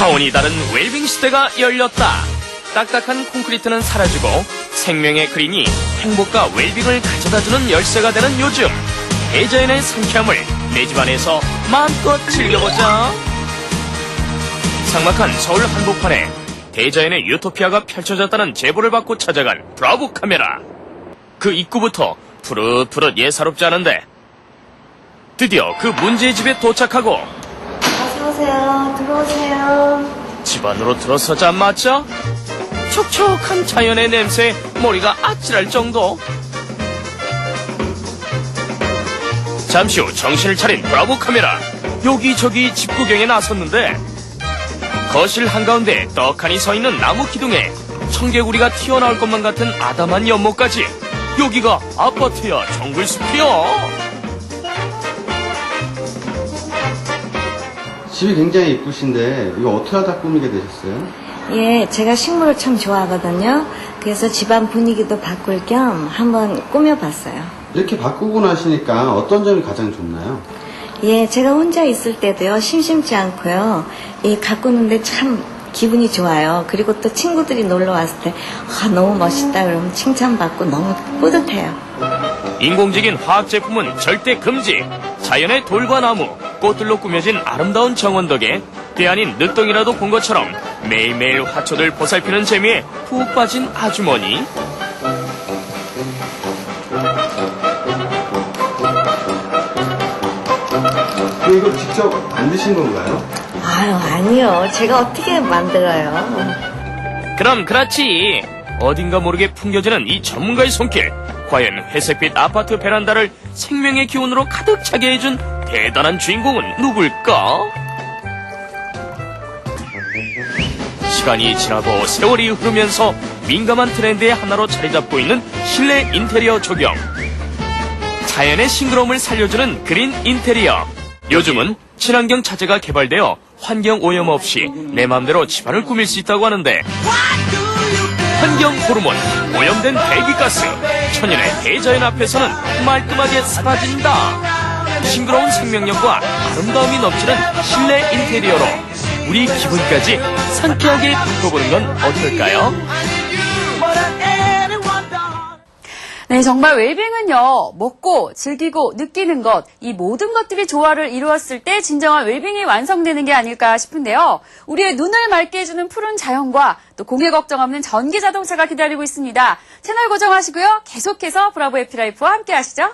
차원이 다른 웰빙 시대가 열렸다. 딱딱한 콘크리트는 사라지고 생명의 그린이 행복과 웰빙을 가져다주는 열쇠가 되는 요즘. 대자연의 상쾌함을 내 집안에서 마음껏 즐겨보자. 삭막한 서울 한복판에 대자연의 유토피아가 펼쳐졌다는 제보를 받고 찾아간 브라보 카메라. 그 입구부터 푸릇푸릇 예사롭지 않은데 드디어 그 문제의 집에 도착하고 어서오세요. 들어오세요. 집 안으로 들어서자마자 촉촉한 자연의 냄새에 머리가 아찔할 정도. 잠시 후 정신을 차린 브라보 카메라. 여기저기 집 구경에 나섰는데 거실 한가운데 떡하니 서 있는 나무 기둥에 청개구리가 튀어나올 것만 같은 아담한 연못까지 여기가 아파트야 정글숲이야. 집이 굉장히 이쁘신데 이거 어떻게 하다 꾸미게 되셨어요? 예, 제가 식물을 참 좋아하거든요. 그래서 집안 분위기도 바꿀 겸 한번 꾸며봤어요. 이렇게 바꾸고 나시니까 어떤 점이 가장 좋나요? 예, 제가 혼자 있을 때도요, 심심치 않고요. 예, 가꾸는데 참 기분이 좋아요. 그리고 또 친구들이 놀러 왔을 때, 아, 너무 멋있다 그러면 칭찬받고 너무 뿌듯해요. 인공적인 화학 제품은 절대 금지. 자연의 돌과 나무, 꽃들로 꾸며진 아름다운 정원 덕에 때 아닌 늦덩이라도 본 것처럼 매일매일 화초들 보살피는 재미에 푹 빠진 아주머니. 이거 직접 만드신 건가요? 아유, 아니요. 제가 어떻게 만들어요. 그럼 그렇지. 어딘가 모르게 풍겨지는 이 전문가의 손길. 과연 회색빛 아파트 베란다를 생명의 기운으로 가득 차게 해준 대단한 주인공은 누굴까? 시간이 지나고 세월이 흐르면서 민감한 트렌드의 하나로 자리 잡고 있는 실내 인테리어 조경. 자연의 싱그러움을 살려주는 그린 인테리어. 요즘은 친환경 차제가 개발되어 환경 오염 없이 내 마음대로 집안을 꾸밀 수 있다고 하는데 환경 호르몬, 오염된 대기가스, 천연의 대자연 앞에서는 말끔하게 사라진다. 싱그러운 생명력과 아름다움이 넘치는 실내 인테리어로 우리 기분까지 상쾌하게 바꿔보는 건 어떨까요? 네, 정말 웰빙은요, 먹고, 즐기고, 느끼는 것, 이 모든 것들이 조화를 이루었을 때 진정한 웰빙이 완성되는 게 아닐까 싶은데요. 우리의 눈을 맑게 해주는 푸른 자연과 또 공해 걱정 없는 전기 자동차가 기다리고 있습니다. 채널 고정하시고요. 계속해서 브라보 해피라이프와 함께 하시죠.